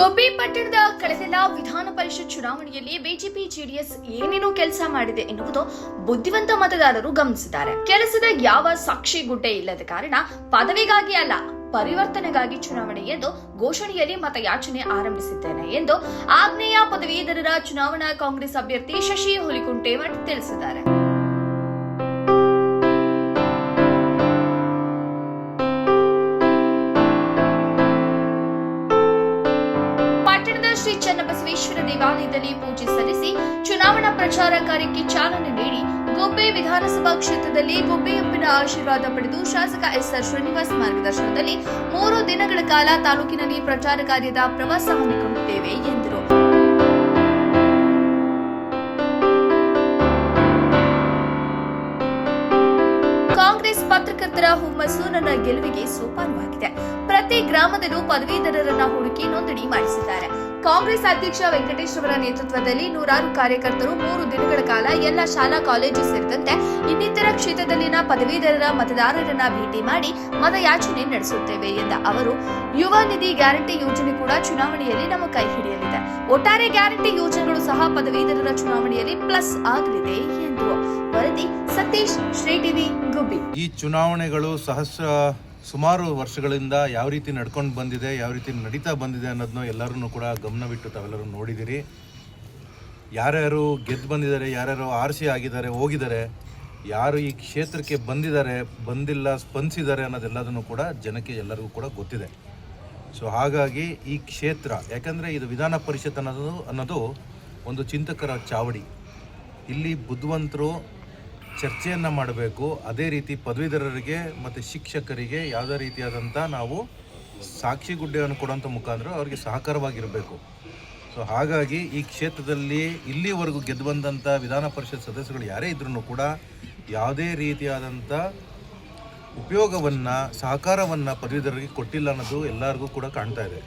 ಗೋಪಿ ಪಟ್ಟಣದ ಕಳೆದೆಲ್ಲ ವಿಧಾನ ಪರಿಷತ್ ಚುನಾವಣೆಯಲ್ಲಿ ಬಿಜೆಪಿ ಜೆಡಿಎಸ್ ಏನೇನು ಕೆಲಸ ಮಾಡಿದೆ ಎನ್ನುವುದು ಬುದ್ಧಿವಂತ ಮತದಾರರು ಗಮನಿಸಿದ್ದಾರೆ. ಕೆಲಸದ ಯಾವ ಸಾಕ್ಷಿ ಗುಡ್ಡೆ ಇಲ್ಲದ ಕಾರಣ ಪದವಿಗಾಗಿ ಅಲ್ಲ, ಪರಿವರ್ತನೆಗಾಗಿ ಚುನಾವಣೆ ಎಂದು ಘೋಷಣೆಯಲ್ಲಿ ಮತಯಾಚನೆ ಆರಂಭಿಸಿದ್ದೇನೆ ಎಂದು ಆಗ್ನೇಯ ಪದವೀಧರರ ಚುನಾವಣಾ ಕಾಂಗ್ರೆಸ್ ಅಭ್ಯರ್ಥಿ ಶಶಿ ಹುಲಿಕುಂಟೇಮಠ್ ತಿಳಿಸಿದ್ದಾರೆ. ಶ್ರೀ ಚನ್ನಬಸವೇಶ್ವರ ದೇವಾಲಯದಲ್ಲಿ ಪೂಜೆ ಸಲ್ಲಿಸಿ ಚುನಾವಣಾ ಪ್ರಚಾರ ಕಾರ್ಯಕ್ಕೆ ಚಾಲನೆ ನೀಡಿ ಗೊಬ್ಬೆ ವಿಧಾನಸಭಾ ಕ್ಷೇತ್ರದಲ್ಲಿ ಗುಬ್ಬೆಯಪ್ಪನ ಆಶೀರ್ವಾದ ಪಡೆದು ಶಾಸಕ ಎಸ್ಆರ್ ಶ್ರೀನಿವಾಸ್ ಮಾರ್ಗದರ್ಶನದಲ್ಲಿ ಮೂರು ದಿನಗಳ ಕಾಲ ತಾಲೂಕಿನಲ್ಲಿ ಪ್ರಚಾರ ಕಾರ್ಯದ ಪ್ರವಾಸ ಹಮ್ಮಿಕೊಂಡಿದ್ದೇವೆ ಎಂದರು. ಕಾಂಗ್ರೆಸ್ ಪತ್ರಕರ್ತರ ಹುಮ್ಮಸ್ಸು ನನ್ನ ಗೆಲುವಿಗೆ ಸೋಪಾನವಾಗಿದೆ. ಪ್ರತಿ ಗ್ರಾಮದಲ್ಲೂ ಪದವೀಧರರನ್ನ ಹುಡುಕಿ ನೋಂದಣಿ ಮಾಡಿಸಿದ್ದಾರೆ. ಕಾಂಗ್ರೆಸ್ ಅಧ್ಯಕ್ಷ ವೆಂಕಟೇಶ್ವರ ನೇತೃತ್ವದಲ್ಲಿ ನೂರಾರು ಕಾರ್ಯಕರ್ತರು ಮೂರು ದಿನಗಳ ಕಾಲ ಎಲ್ಲ ಶಾಲಾ ಕಾಲೇಜು ಸೇರಿದಂತೆ ಇನ್ನಿತರ ಕ್ಷೇತ್ರದಲ್ಲಿನ ಪದವೀಧರರ ಮತದಾರರನ್ನ ಭೇಟಿ ಮಾಡಿ ಮತಯಾಚನೆ ನಡೆಸುತ್ತೇವೆ ಎಂದ ಅವರು, ಯುವ ನಿಧಿ ಗ್ಯಾರಂಟಿ ಯೋಜನೆ ಕೂಡ ಚುನಾವಣೆಯಲ್ಲಿ ನಮ್ಮ ಕೈ ಹಿಡಿಯಲಿದೆ. ಒಟ್ಟಾರೆ ಗ್ಯಾರಂಟಿ ಯೋಜನೆಗಳು ಸಹ ಪದವೀಧರರ ಚುನಾವಣೆಯಲ್ಲಿ ಪ್ಲಸ್ ಆಗಲಿದೆ ಎಂದು ವರದಿ ಸತೀಶ್ ಶ್ರೀಟಿವಿ ಗುಬ್ಬಿ. ಈ ಚುನಾವಣೆಗಳು ಸಹಸ್ರ ಸುಮಾರು ವರ್ಷಗಳಿಂದ ಯಾವ ರೀತಿ ನಡ್ಕೊಂಡು ಬಂದಿದೆ, ಯಾವ ರೀತಿ ನಡೀತಾ ಬಂದಿದೆ ಅನ್ನೋದನ್ನ ಎಲ್ಲರೂ ಕೂಡ ಗಮನವಿಟ್ಟು ತಾವೆಲ್ಲರೂ ನೋಡಿದ್ದೀರಿ ಯಾರ್ಯಾರು ಗೆದ್ದು ಬಂದಿದ್ದಾರೆ, ಯಾರ್ಯಾರು ಆರಿಸಿ ಆಗಿದ್ದಾರೆ, ಹೋಗಿದ್ದಾರೆ, ಯಾರು ಈ ಕ್ಷೇತ್ರಕ್ಕೆ ಬಂದಿದ್ದಾರೆ, ಬಂದಿಲ್ಲ, ಸ್ಪಂದಿಸಿದ್ದಾರೆ ಅನ್ನೋದೆಲ್ಲದನ್ನು ಕೂಡ ಜನಕ್ಕೆ ಎಲ್ಲರಿಗೂ ಕೂಡ ಗೊತ್ತಿದೆ. ಸೊ, ಹಾಗಾಗಿ ಈ ಕ್ಷೇತ್ರ, ಯಾಕಂದರೆ ಇದು ವಿಧಾನ ಪರಿಷತ್ ಅನ್ನೋದು ಅನ್ನೋದು ಒಂದು ಚಿಂತಕರ ಚಾವಡಿ. ಇಲ್ಲಿ ಬುದ್ಧಿವಂತರು ಚರ್ಚೆಯನ್ನು ಮಾಡಬೇಕು. ಅದೇ ರೀತಿ ಪದವೀಧರರಿಗೆ ಮತ್ತು ಶಿಕ್ಷಕರಿಗೆ ಯಾವುದೇ ರೀತಿಯಾದಂಥ ನಾವು ಸಾಕ್ಷಿ ಗುಡ್ಡೆಯನ್ನು ಕೊಡೋಂಥ ಮುಖಾಂತರ ಅವರಿಗೆ ಸಹಕಾರವಾಗಿರಬೇಕು. ಸೊ ಹಾಗಾಗಿ ಈ ಕ್ಷೇತ್ರದಲ್ಲಿ ಇಲ್ಲಿವರೆಗೂ ಗೆದ್ದು ಬಂದಂಥ ವಿಧಾನ ಪರಿಷತ್ ಸದಸ್ಯರು ಯಾರೇ ಇದ್ರೂ ಕೂಡ ಯಾವುದೇ ರೀತಿಯಾದಂಥ ಉಪಯೋಗವನ್ನು, ಸಹಕಾರವನ್ನು ಪದವೀಧರರಿಗೆ ಕೊಟ್ಟಿಲ್ಲ ಅನ್ನೋದು ಎಲ್ಲರಿಗೂ ಕೂಡ ಕಾಣ್ತಾ ಇದೆ.